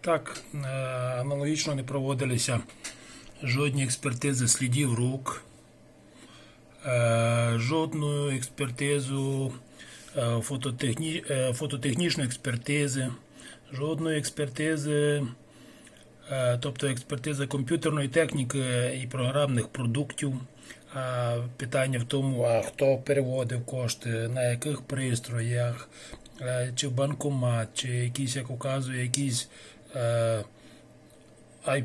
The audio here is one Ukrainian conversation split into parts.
Так, е, аналогічно не проводилися жодні експертизи слідів рук, е, жодну експертизу е, фототехні... фототехнічної експертизи, жодної експертизи, тобто експертиза комп'ютерної техніки і програмних продуктів. Питання в тому, а хто переводив кошти, на яких пристроях, чи в банкомат, чи якісь, як указує, якісь е, ай,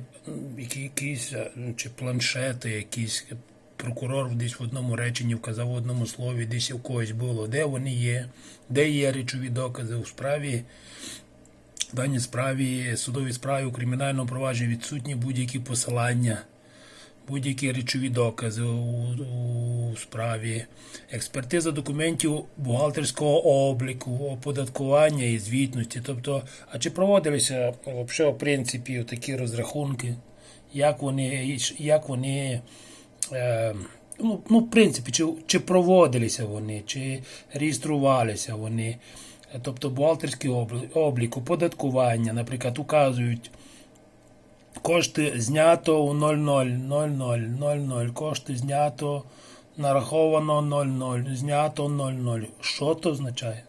які, якісь е, ну, чи планшети, якісь. Прокурор десь в одному реченні вказав в одному слові, десь у когось було, де вони є, де є речові докази у справі. В даній справі, судовій справі у кримінальному провадженні відсутні будь-які посилання, будь-які речові докази у, у справі, експертиза документів бухгалтерського обліку, оподаткування і звітності. Тобто, а чи проводилися взагалі, в принципі такі розрахунки, як вони, як вони е, ну, ну, в принципі, чи, чи проводилися вони, чи реєструвалися вони. Тобто бухгалтерський облік, оподаткування, наприклад, указують кошти знято у 00, 00, 00, кошти знято, нараховано 00, знято 00. Що то означає?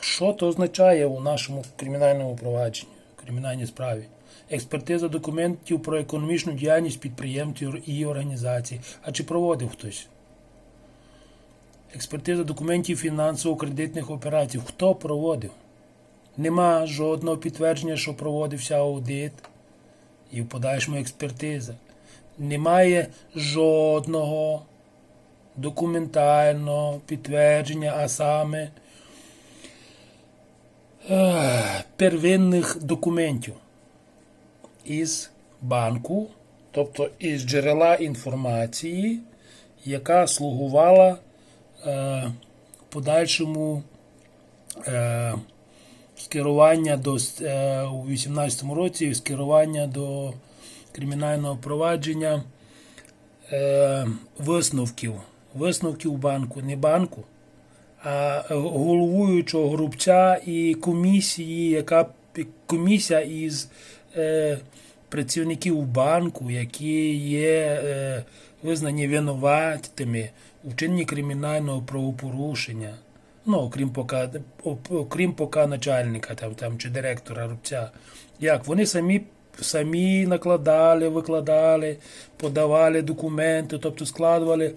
Що то означає у нашому кримінальному провадженні, кримінальній справі? Експертиза документів про економічну діяльність підприємців і організацій. А чи проводив хтось? Експертиза документів фінансово-кредитних операцій. Хто проводив? Нема жодного підтвердження, що проводився аудит і в подальшому експертиза. Немає жодного документального підтвердження, а саме ех, первинних документів із банку, тобто із джерела інформації, яка слугувала е, подальшому е, скерування до е, у 18 році скерування до кримінального провадження е, висновків. Висновків банку, не банку, а головуючого грубця і комісії, яка комісія із е, працівників банку, які є е, визнані винуватими у вчиненні кримінального правопорушення. Ну, окрім пока, окрім пока начальника там, там, чи директора рубця. Як? Вони самі самі накладали, викладали, подавали документи, тобто складували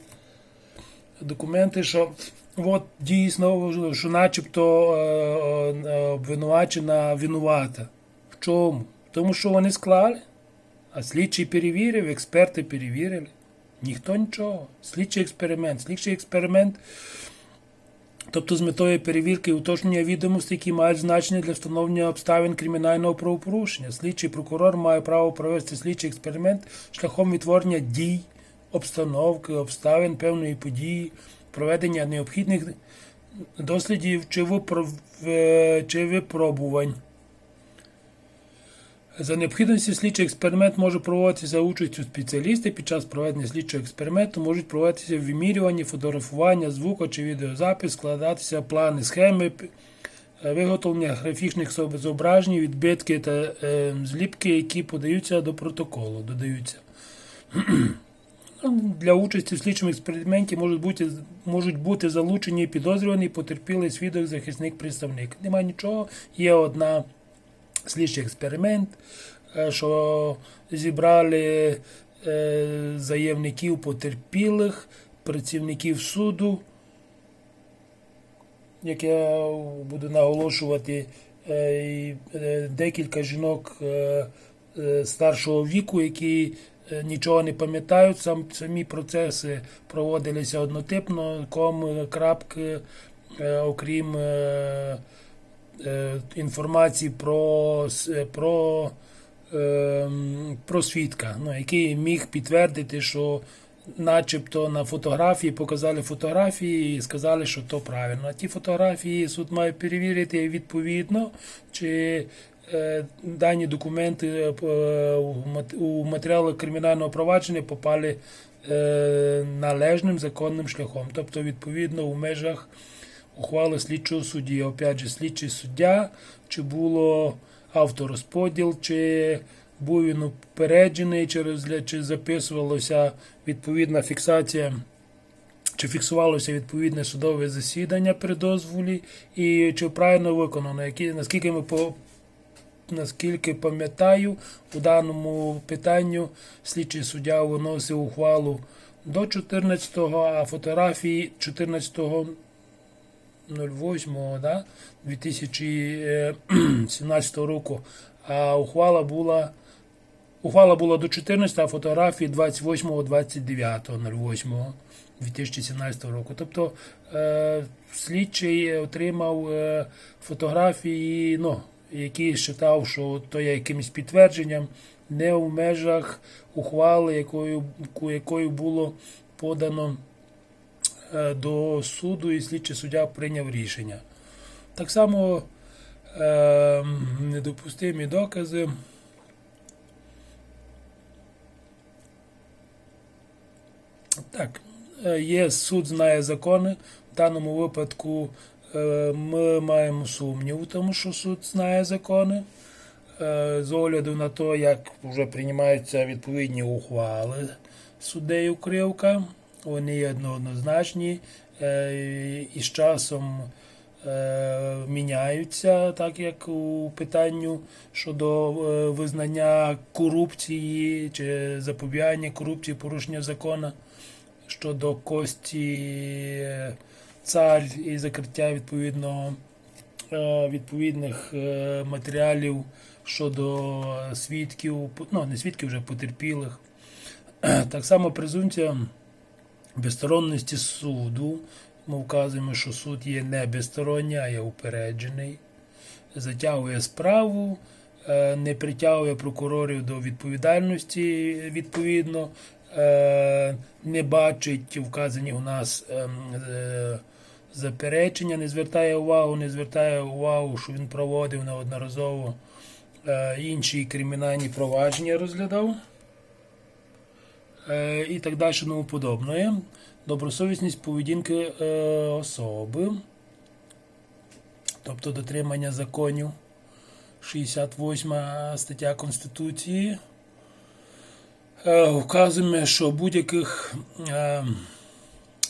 документи, що от дійсно, що начебто е, е, обвинувачена винувата. В чому? Тому що вони склали, а слідчий перевірив, експерти перевірили. Ніхто нічого. Слідчий експеримент. Слідчий експеримент, тобто з метою перевірки і уточнення відомостей, які мають значення для встановлення обставин кримінального правопорушення. Слідчий прокурор має право провести слідчий експеримент шляхом відтворення дій, обстановки, обставин певної події, проведення необхідних дослідів чи випробувань. За необхідності слідчий експеримент може проводитися за участю спеціалістів. Під час проведення слідчого експерименту можуть проводитися вимірювання, фотографування, звуко чи відеозапис, складатися плани, схеми, е, виготовлення графічних зображень, відбитки та е, зліпки, які подаються до протоколу. Додаються. Ну, Для участі в слідчому експерименті можуть бути, можуть бути залучені підозрюваний, потерпілий свідок, захисник, представник. Нема нічого, є одна слідчий експеримент, е, що зібрали е, заявників потерпілих, працівників суду, як я буду наголошувати, е, декілька жінок старшого віку, які нічого не пам'ятають, сам, самі процеси проводилися однотипно, ком, крапки, окрім. Е, е, інформації про, про, е, про свідка, ну, який міг підтвердити, що начебто на фотографії показали фотографії і сказали, що то правильно. А ті фотографії суд має перевірити відповідно, чи е, дані документи е, е, у мат- матеріали кримінального провадження попали е, належним законним шляхом, тобто відповідно у межах ухвали слідчого судді. Опять же, слідчий суддя, чи було авторозподіл, чи був він упереджений, чи, записувалася відповідна фіксація, чи фіксувалося відповідне судове засідання при дозволі, і чи правильно виконано, які, наскільки ми по, наскільки пам'ятаю, у даному питанню слідчий суддя виносив ухвалу до 14-го, а фотографії 14-го 08 да, 2017 року. А ухвала була ухвала була до 14, а фотографії 28 29 08 2017 року. Тобто е, слідчий отримав е, фотографії, ну, які вважав, що то є якимось підтвердженням, не в межах ухвали, якою, якою було подано е, до суду, і слідчий суддя прийняв рішення. Так само е, недопустимі докази. Так, е, є суд знає закони. В даному випадку е, ми маємо сумнів тому, що суд знає закони. Е, З огляду на те, як вже приймаються відповідні ухвали суддею Кривка, вони є однозначні е, і з часом е, міняються, так як у питанню щодо е, визнання корупції чи запобігання корупції, порушення закону щодо кості цар і закриття відповідного е, відповідних матеріалів щодо свідків, ну не свідків вже потерпілих. Так само презумпція безсторонності суду. Ми вказуємо, що суд є не безсторонній, а є упереджений, затягує справу, е, не притягує прокурорів до відповідальності відповідно, е, не бачить вказані у нас ем, е, заперечення, не звертає увагу, не звертає увагу, що він проводив неодноразово інші кримінальні провадження розглядав і так далі тому подобне. Добросовісність поведінки е, особи, тобто дотримання законів, 68 стаття Конституції. Е, вказуємо, що будь-яких е,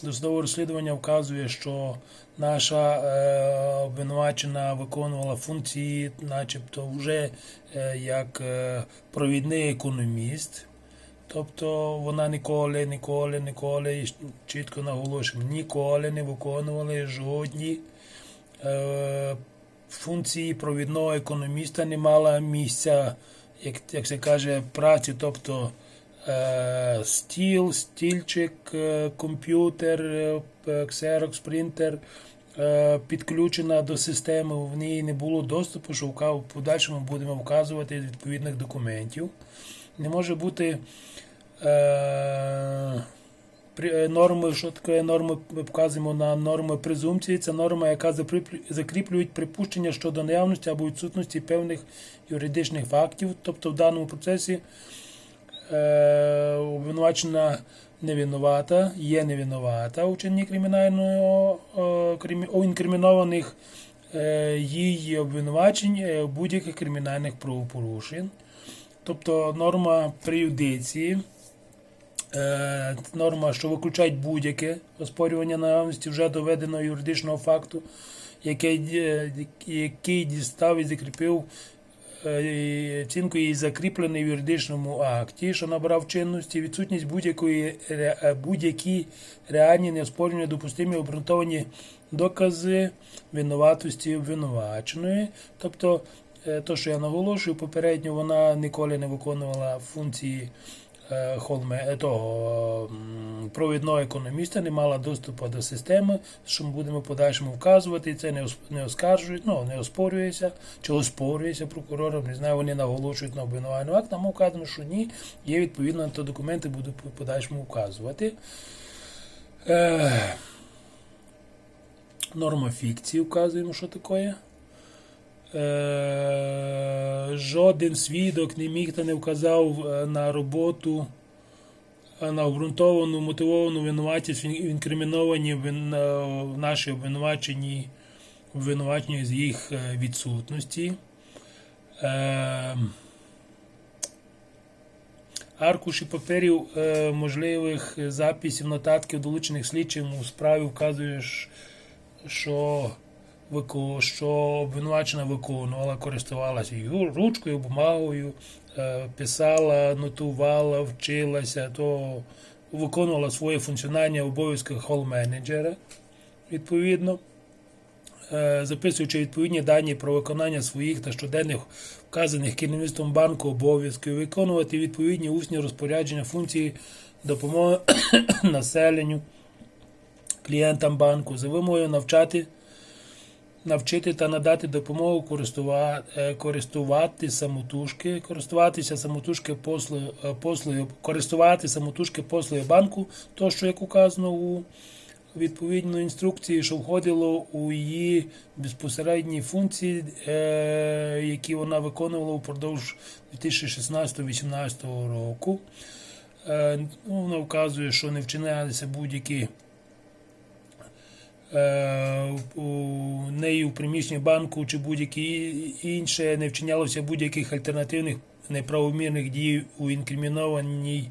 досудове розслідування вказує, що наша е, обвинувачена виконувала функції, начебто, вже е, як е, провідний економіст. Тобто вона ніколи, ніколи, ніколи, чітко наголошуємо, ніколи не виконували жодні е, функції провідного економіста, не мала місця, як, як се каже, праці, тобто е, стіл, стільчик, е, комп'ютер, е, ксерокс, принтер е, підключена до системи, в ній не було доступу, що в подальшому будемо вказувати відповідних документів. Не може бути е, е, норми, що таке норми, ми вказуємо на норми презумпції. Це норма, яка закріплює припущення щодо наявності або відсутності певних юридичних фактів. Тобто в даному процесі е, обвинувачена невинувата, є невинувата у чині кримінального у інкримінованих е, її обвинувачень е, будь-яких кримінальних правопорушень. Тобто норма преюдиції, е, норма, що виключають будь-яке оспорювання наявності вже доведеного юридичного факту, який, який дістав і закріпив е, оцінку і закріплений в юридичному акті, що набрав чинності, відсутність будь-якої е, будь-які реальні неоспорювані допустимі обґрунтовані докази винуватості обвинуваченої. Тобто, то, що я наголошую, попередньо вона ніколи не виконувала функції е, холме, е, того провідного економіста, не мала доступу до системи, що ми будемо подальшому вказувати, і це не, ос- не оскаржують, ну, не оспорюється, чи оспорюється прокурором, не знаю, вони наголошують на обвинувальний акт, нам вказано, що ні, є відповідно, то документи буду в подальшому вказувати. Е, норма фікції вказуємо, що таке. Е, жоден свідок не міг та не вказав е, на роботу е, на обґрунтовану, мотивовану винуватість в інкриміновані в нашій обвинуваченні обвинуваченні з їх відсутності. Аркуші паперів можливих записів, нотатків, долучених слідчим у справі вказує, що, що обвинувачена виконувала, користувалася ручкою, бумагою, е, писала, нотувала, вчилася, то виконувала своє функціональні обов'язки хол-менеджера, відповідно е, записуючи відповідні дані про виконання своїх та щоденних вказаних керівництвом банку обов'язків, виконувати відповідні усні розпорядження функції допомоги населенню, клієнтам банку, за вимогою навчати, навчити та надати допомогу е, користувати самотужки, користуватися самотужки послуги, е, послуги, користувати самотужки послуги банку, тощо, як указано у відповідно інструкції, що входило у її безпосередні функції, е, які вона виконувала впродовж 2016-2018 року. Ну, вона вказує, що не вчинялися будь-які у неї у приміщенні банку чи будь-які інше, не вчинялося будь-яких альтернативних неправомірних дій у інкримінованій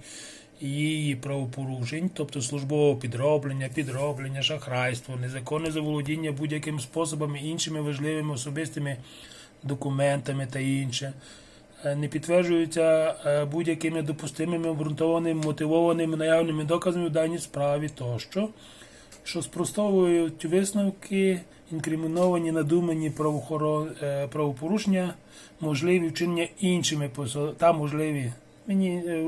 її правопорушень, тобто службового підроблення, підроблення, шахрайство, незаконне заволодіння будь-яким способом іншими важливими особистими документами та інше. Е, Не підтверджуються е, будь-якими допустимими, обґрунтованими, мотивованими наявними доказами в даній справі тощо, що спростовують висновки, інкриміновані надумані е, правопорушення, можливі вчинення іншими посо- та можливі мені е,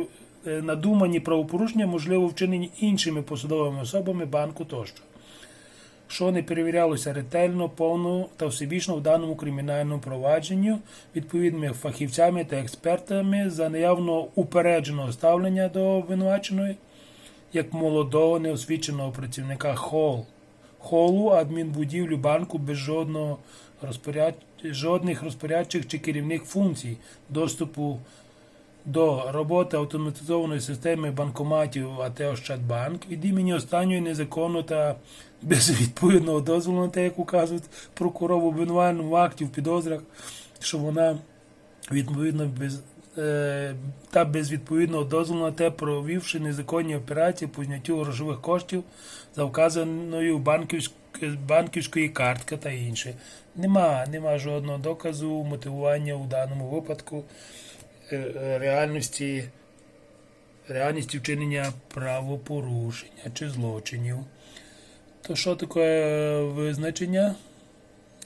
е, надумані правопорушення, можливо вчинені іншими посадовими особами банку тощо що не перевірялося ретельно, повно та всебічно в даному кримінальному провадженню відповідними фахівцями та експертами за наявно упередженого ставлення до обвинуваченої як молодого неосвіченого працівника хол, холу адмінбудівлю банку без жодного розпоряд... жодних розпорядчих чи керівних функцій доступу до роботи автоматизованої системи банкоматів АТ Ощадбанк від імені останньої незаконно та без відповідного дозволу на те, як указують прокурор в обвинувальному акті в підозрах, що вона відповідно без та без відповідного дозволу на те, провівши незаконні операції по зняттю грошових коштів за вказаною банківськ, банківської картки та інше. Нема, нема жодного доказу мотивування у даному випадку е, е, реальності, реальності вчинення правопорушення чи злочинів. То що таке визначення?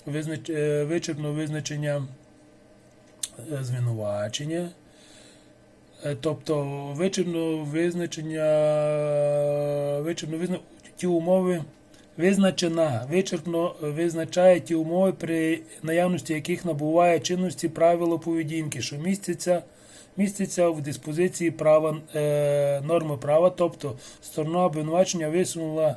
Визнач... е, Вичерпно визначення е, звинувачення. Е, Тобто вичерпно визначення, вичерпно визна... ті умови визначена, вичерпно визначає ті умови, при наявності яких набуває чинності правило поведінки, що містяться, містяться в диспозиції права, е, норми права, тобто сторона обвинувачення висунула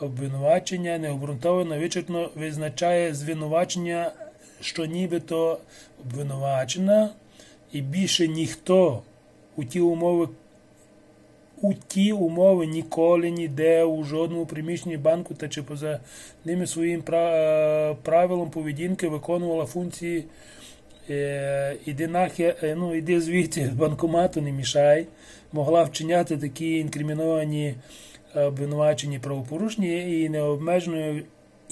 обвинувачення необґрунтовано вичерпно визначає звинувачення, що нібито обвинувачена, і більше ніхто у ті умови. У ті умови ніколи ніде у жодному приміщенні банку та чи поза ними своїм правилом поведінки виконувала функції е, іди е, ну іди звідти банкомату, не мішай, могла вчиняти такі інкриміновані е, обвинувачені правопорушення і необмеженою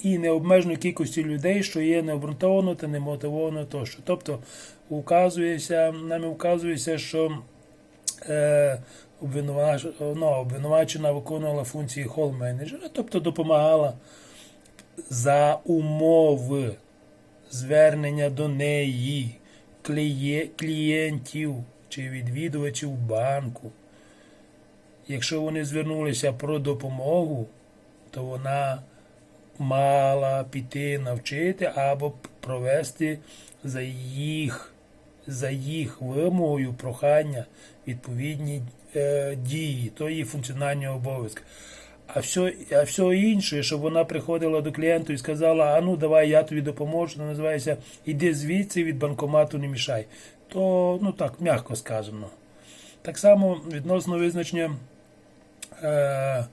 і необмеженою кількістю людей, що є необґрунтовано та немотивовано тощо. Тобто указується, нами вказується, що е, ну, обвинувачена виконувала функції хол-менеджера, тобто допомагала за умови звернення до неї клієнтів чи відвідувачів банку. Якщо вони звернулися про допомогу, то вона мала піти навчити або провести за їх, за їх вимогою прохання відповідні е, дії, то її функціональні обов'язки. А все, а все інше, щоб вона приходила до клієнту і сказала, а ну давай я тобі допоможу, це називається іди звідси від банкомату не мішай. То, ну так, м'яко сказано. Так само відносно визначення Е,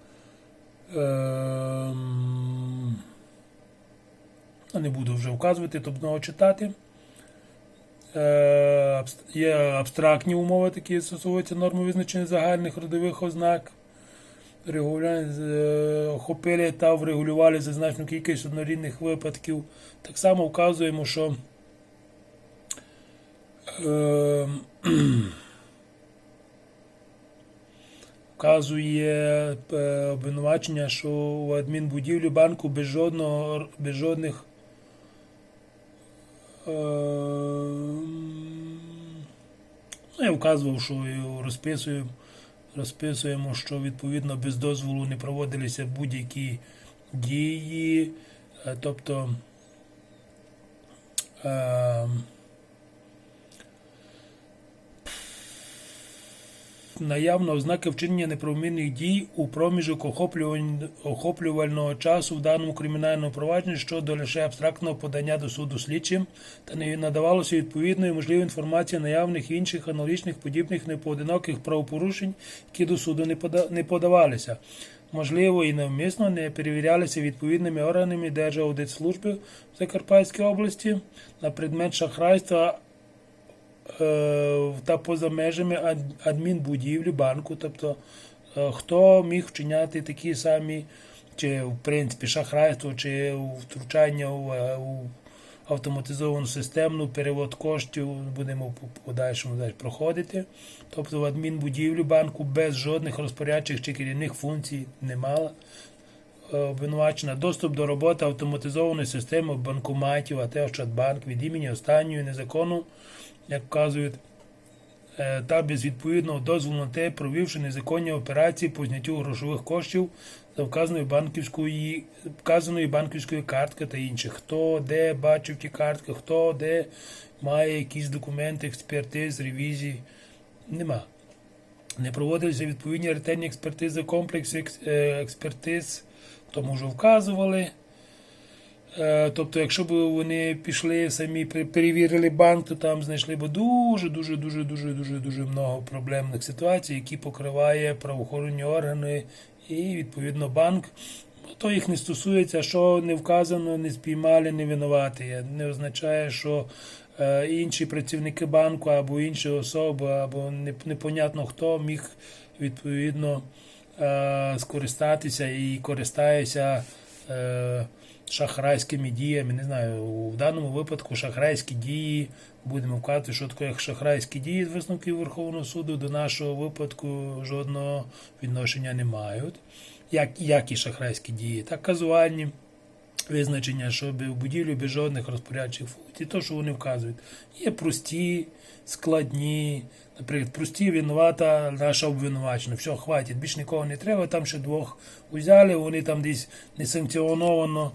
не буду вже вказувати, тобто читати. Е, Є абстрактні умови, такі стосуються норми визначення загальних родових ознак. Е, охопили та врегулювали зазначену кількість однорідних випадків. Так само вказуємо, що е, вказує е, обвинувачення, що у адмінбудівлі банку без жодного без жодних е, ну, я вказував, що і розписую, розписуємо, що відповідно без дозволу не проводилися будь-які дії, е, тобто наявно ознаки вчинення неправомірних дій у проміжок охоплювального часу в даному кримінальному провадженні щодо лише абстрактного подання до суду слідчим та не надавалося відповідної можливої інформації наявних інших аналогічних подібних непоодиноких правопорушень, які до суду не пода- не подавалися. Можливо, і навмисно не перевірялися відповідними органами Держаудитслужби в Закарпатській області на предмет шахрайства та поза межами адмінбудівлі банку. Тобто, е, хто міг вчиняти такі самі, чи в принципі шахрайство, чи втручання у, е, автоматизовану системну перевод коштів, будемо подальшому проходити. Тобто в адмінбудівлі банку без жодних розпорядчих чи керівних функцій не мала е, обвинувачена доступ до роботи автоматизованої системи банкоматів, АТ Ощадбанк від імені останньої незаконну, як вказують, е, та без відповідного дозволу на те, провівши незаконні операції по зняттю грошових коштів за вказаною банківської, вказаної банківської картки та інших. Хто де бачив ті картки, хто де має якісь документи, експертиз, ревізії. Нема. Не проводилися відповідні ретельні експертизи, комплекси екс- е, експертиз, тому вже вказували. Е, Тобто, якщо б вони пішли самі пе- перевірили банк, то там знайшли б дуже, дуже, дуже, дуже, дуже, дуже много проблемних ситуацій, які покриває правоохоронні органи і відповідно банк. То їх не стосується, що не вказано, не спіймали, не винуваті. Не означає, що е, інші працівники банку або інші особи, або не- непонятно хто міг відповідно е, скористатися і користається шахрайськими діями. Не знаю, в даному випадку шахрайські дії, будемо вказувати, що таке шахрайські дії з висновків Верховного суду до нашого випадку жодного відношення не мають. Як, як і шахрайські дії, так казуальні визначення, що в будівлі без жодних розпорядчих функцій, то, що вони вказують, є прості, складні. Наприклад, прості винувата наша обвинувачена. Все, хватить, більш нікого не треба. Там ще двох узяли, вони там десь несанкціоновано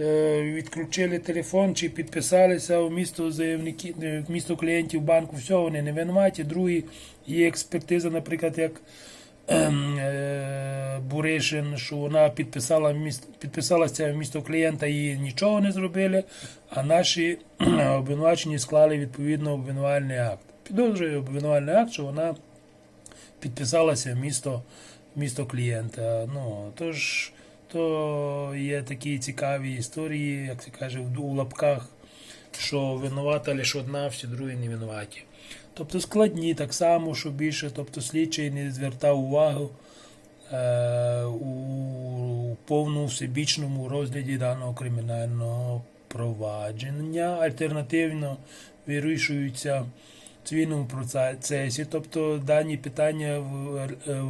е, відключили телефон чи підписалися в місто заявників, е, в місто клієнтів банку. Все, вони не винуваті. Другі є експертиза, наприклад, як ем, е, Буришин, що вона підписала міст, підписалася в місто клієнта і нічого не зробили, а наші обвинувачені склали відповідно обвинувальний акт. Підозрюю обвинувальний акт, що вона підписалася в місто, місто клієнта. Ну, тож, то є такі цікаві історії, як це каже, у лапках, що винувата лише одна, всі другі не винуваті. Тобто складні так само, що більше, тобто слідчий не звертав увагу е, у повному всебічному розгляді даного кримінального провадження. Альтернативно вирішуються цивільному процесі. Тобто дані питання е,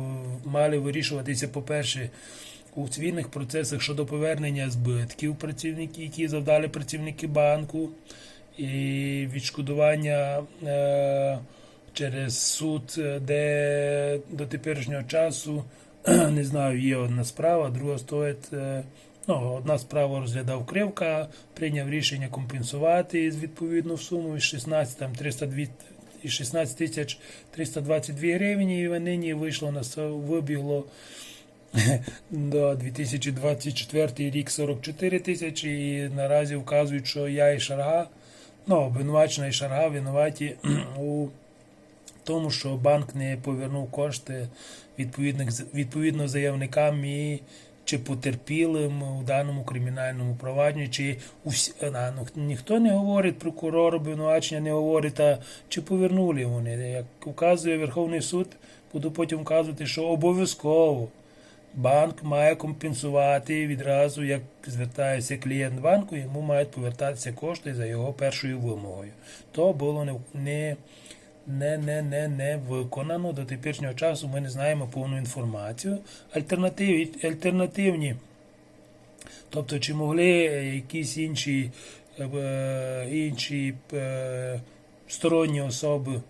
мали вирішуватися, по-перше, у цивільних процесах щодо повернення збитків працівників, які завдали працівники банку, і відшкодування е, через суд, е, де до теперішнього часу не знаю, є одна справа, друга стоїть. Ну, одна справа розглядав Кривка, прийняв рішення компенсувати з відповідну суму із 16 там 302 із 16 тисяч 322 гривні, і нині вийшло на вибігло до 2024 рік 44 тисячі, і наразі вказують, що я і Шарга, ну, обвинувачена і Шарга винуваті у тому, що банк не повернув кошти відповідних відповідно заявникам і чи потерпілим у даному кримінальному провадженні, чи усі, а, ну, ніхто не говорить, прокурор обвинувачення не говорить, а чи повернули вони. Як вказує Верховний суд, буду потім вказувати, що обов'язково банк має компенсувати відразу, як звертається клієнт банку, йому мають повертатися кошти за його першою вимогою. То було не, не, не, не, не, виконано до теперішнього часу. Ми не знаємо повну інформацію. Альтернатив, альтернативні. Тобто, чи могли якісь інші, е, інші е, сторонні особи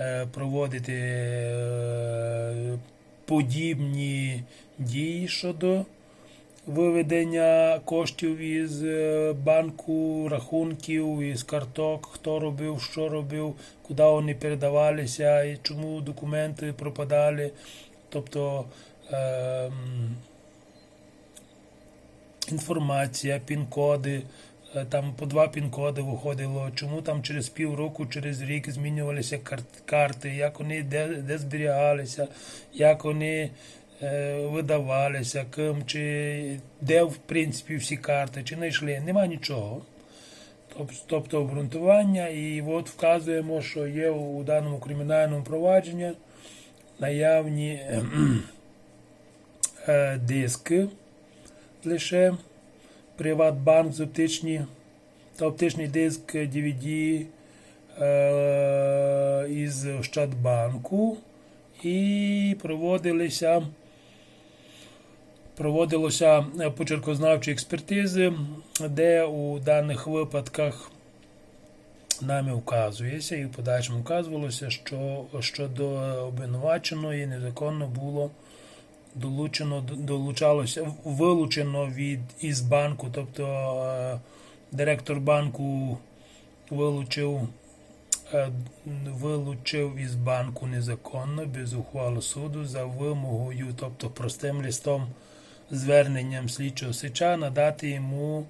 е, проводити е, подібні дії щодо виведення коштів із е, банку, рахунків, із карток, хто робив, що робив, куди вони передавалися, і чому документи пропадали. Тобто ем, інформація, пін-коди, е, там по два пін-коди виходило, чому там через півроку, через рік змінювалися карти, як вони де, де зберігалися, як вони е, видавалися, ким, чи де в принципі всі карти, чи знайшли. Нема нічого. Тобто обґрунтування, і от вказуємо, що є у даному кримінальному провадженні наявні е, диски лише Приватбанк з оптичні та оптичний диск DVD е, із Ощадбанку і проводилися проводилося е, почеркознавчі експертизи, де у даних випадках нами вказується і в подальшому вказувалося, що щодо обвинуваченої незаконно було долучено, долучалося, вилучено від із банку, тобто е, директор банку вилучив, е, вилучив із банку незаконно, без ухвали суду за вимогою, тобто простим листом, зверненням слідчого сича надати йому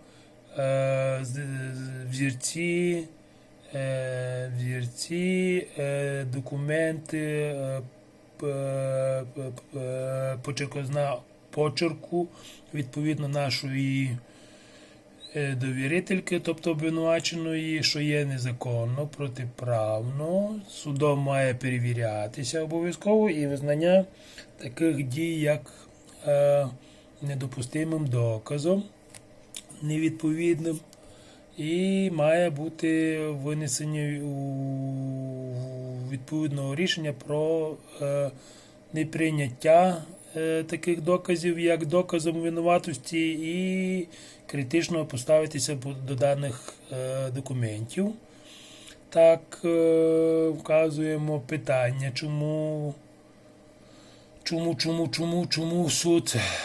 е, взірці, е, взірці, е, документи, е, п- п- почеркозна почерку відповідно нашої е, довірительки, тобто обвинуваченої, що є незаконно, протиправно, судом має перевірятися обов'язково і визнання таких дій як е, недопустимим доказом, невідповідним. І має бути винесені відповідного рішення про е, неприйняття е, таких доказів як доказом винуватості, і критично поставитися до даних е, документів. Так, вказуємо питання, чому, чому, чому, чому, чому суд